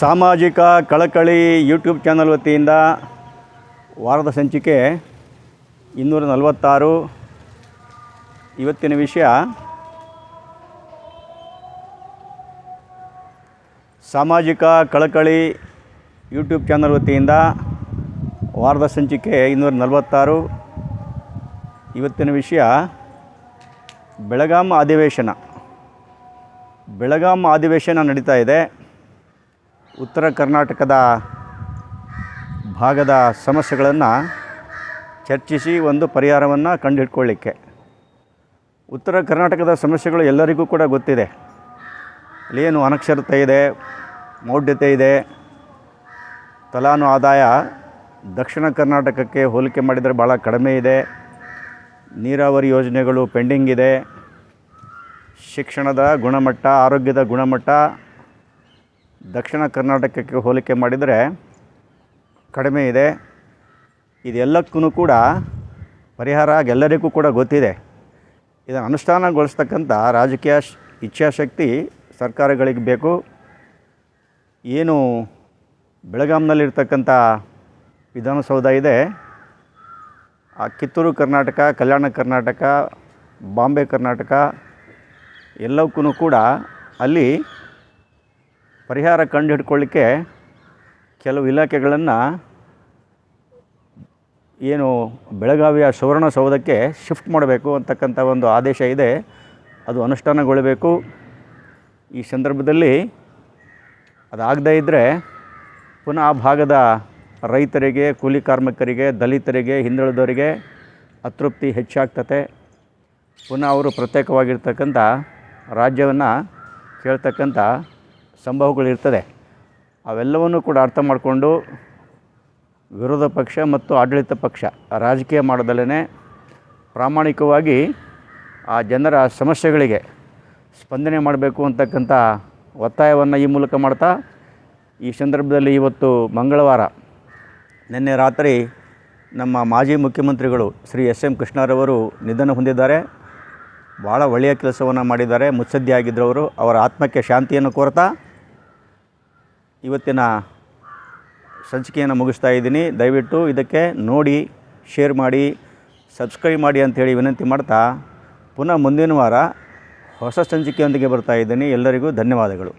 ಸಾಮಾಜಿಕ ಕಳಕಳಿ YouTube channel ವತಿಯಿಂದ ವಾರದ ಸಂಚಿಕೆ ಇನ್ನೂರ ನಲವತ್ತಾರು. ಇವತ್ತಿನ ವಿಷಯ ಸಾಮಾಜಿಕ ಕಳಕಳಿ ಯೂಟ್ಯೂಬ್ ಚಾನಲ್ ವತಿಯಿಂದ ವಾರದ ಸಂಚಿಕೆ ಇನ್ನೂರ ನಲವತ್ತಾರು. ಇವತ್ತಿನ ವಿಷಯ ಬೆಳಗಾಂ ಅಧಿವೇಶನ. ಬೆಳಗಾಂ ಅಧಿವೇಶನ ನಡೀತಾ ಇದೆ. ಉತ್ತರ ಕರ್ನಾಟಕದ ಭಾಗದ ಸಮಸ್ಯೆಗಳನ್ನು ಚರ್ಚಿಸಿ ಒಂದು ಪರಿಹಾರವನ್ನು ಕಂಡುಹಿಡ್ಕೊಳ್ಳಿಕ್ಕೆ ಉತ್ತರ ಕರ್ನಾಟಕದ ಸಮಸ್ಯೆಗಳು ಎಲ್ಲರಿಗೂ ಕೂಡ ಗೊತ್ತಿದೆ. ಅಲ್ಲೇನು ಅನಕ್ಷರತೆ ಇದೆ, ಮೌಢ್ಯತೆ ಇದೆ. ತಲಾನು ಆದಾಯ ದಕ್ಷಿಣ ಕರ್ನಾಟಕಕ್ಕೆ ಹೋಲಿಕೆ ಮಾಡಿದರೆ ಭಾಳ ಕಡಿಮೆ ಇದೆ. ನೀರಾವರಿ ಯೋಜನೆಗಳು ಪೆಂಡಿಂಗ್ ಇದೆ. ಶಿಕ್ಷಣದ ಗುಣಮಟ್ಟ, ಆರೋಗ್ಯದ ಗುಣಮಟ್ಟ ದಕ್ಷಿಣ ಕರ್ನಾಟಕಕ್ಕೆ ಹೋಲಿಕೆ ಮಾಡಿದರೆ ಕಡಿಮೆ ಇದೆ. ಇದೆಲ್ಲಕ್ಕೂ ಕೂಡ ಪರಿಹಾರ ಎಲ್ಲರಿಗೂ ಕೂಡ ಗೊತ್ತಿದೆ. ಇದನ್ನು ಅನುಷ್ಠಾನಗೊಳಿಸ್ತಕ್ಕಂಥ ರಾಜಕೀಯ ಇಚ್ಛಾಶಕ್ತಿ ಸರ್ಕಾರಗಳಿಗೆ ಬೇಕು. ಏನು ಬೆಳಗಾಂನಲ್ಲಿರ್ತಕ್ಕಂಥ ವಿಧಾನಸೌಧ ಇದೆ. ಆ ಕಿತ್ತೂರು ಕರ್ನಾಟಕ, ಕಲ್ಯಾಣ ಕರ್ನಾಟಕ, ಬಾಂಬೆ ಕರ್ನಾಟಕ ಎಲ್ಲವಕ್ಕೂ ಕೂಡ ಅಲ್ಲಿ ಪರಿಹಾರ ಕಂಡು ಹಿಡ್ಕೊಳ್ಳಿಕ್ಕೆ ಕೆಲವು ಇಲಾಖೆಗಳನ್ನು ಏನು ಬೆಳಗಾವಿಯ ಸುವರ್ಣಸೌಧಕ್ಕೆ ಶಿಫ್ಟ್ ಮಾಡಬೇಕು ಅಂತಕ್ಕಂಥ ಒಂದು ಆದೇಶ ಇದೆ. ಅದು ಅನುಷ್ಠಾನಗೊಳ್ಳಬೇಕು. ಈ ಸಂದರ್ಭದಲ್ಲಿ ಅದಾಗದೇ ಇದ್ದರೆ ಪುನಃ ಆ ಭಾಗದ ರೈತರಿಗೆ, ಕೂಲಿ ಕಾರ್ಮಿಕರಿಗೆ, ದಲಿತರಿಗೆ, ಹಿಂದುಳಿದವರಿಗೆ ಅತೃಪ್ತಿ ಹೆಚ್ಚಾಗ್ತತೆ. ಪುನಃ ಅವರು ಪ್ರತ್ಯೇಕವಾಗಿರ್ತಕ್ಕಂಥ ರಾಜ್ಯವನ್ನು ಕೇಳ್ತಕ್ಕಂಥ ಸಂಭವಗಳಿರ್ತದೆ ಅವೆಲ್ಲವನ್ನು ಕೂಡ ಅರ್ಥ ಮಾಡಿಕೊಂಡು ವಿರೋಧ ಪಕ್ಷ ಮತ್ತು ಆಡಳಿತ ಪಕ್ಷ ರಾಜಕೀಯ ಮಾಡೋದಲ್ಲೇ ಪ್ರಾಮಾಣಿಕವಾಗಿ ಆ ಜನರ ಸಮಸ್ಯೆಗಳಿಗೆ ಸ್ಪಂದನೆ ಮಾಡಬೇಕು ಅಂತಕ್ಕಂಥ ಒತ್ತಾಯವನ್ನು ಈ ಮೂಲಕ ಮಾಡ್ತಾ ಈ ಸಂದರ್ಭದಲ್ಲಿ ಇವತ್ತು ಮಂಗಳವಾರ ನಿನ್ನೆ ರಾತ್ರಿ ನಮ್ಮ ಮಾಜಿ ಮುಖ್ಯಮಂತ್ರಿಗಳು ಶ್ರೀ ಎಸ್ ಎಂ ಕೃಷ್ಣರವರು ನಿಧನ ಹೊಂದಿದ್ದಾರೆ. ಭಾಳ ಒಳ್ಳೆಯ ಕೆಲಸವನ್ನು ಮಾಡಿದ್ದಾರೆ. ಮುತ್ಸದ್ದಿ ಆಗಿದ್ದರು ಅವರು ಅವರ ಆತ್ಮಕ್ಕೆ ಶಾಂತಿಯನ್ನು ಕೋರ್ತಾ ಇವತ್ತಿನ ಸಂಚಿಕೆಯನ್ನು ಮುಗಿಸ್ತಾ ಇದ್ದೀನಿ. ದಯವಿಟ್ಟು ಇದಕ್ಕೆ ನೋಡಿ ಶೇರ್ ಮಾಡಿ ಸಬ್ಸ್ಕ್ರೈಬ್ ಮಾಡಿ ಅಂಥೇಳಿ ವಿನಂತಿ ಮಾಡ್ತಾ, ಪುನಃ ಮುಂದಿನ ವಾರ ಹೊಸ ಸಂಚಿಕೆಯೊಂದಿಗೆ ಬರ್ತಾ ಇದ್ದೀನಿ. ಎಲ್ಲರಿಗೂ ಧನ್ಯವಾದಗಳು.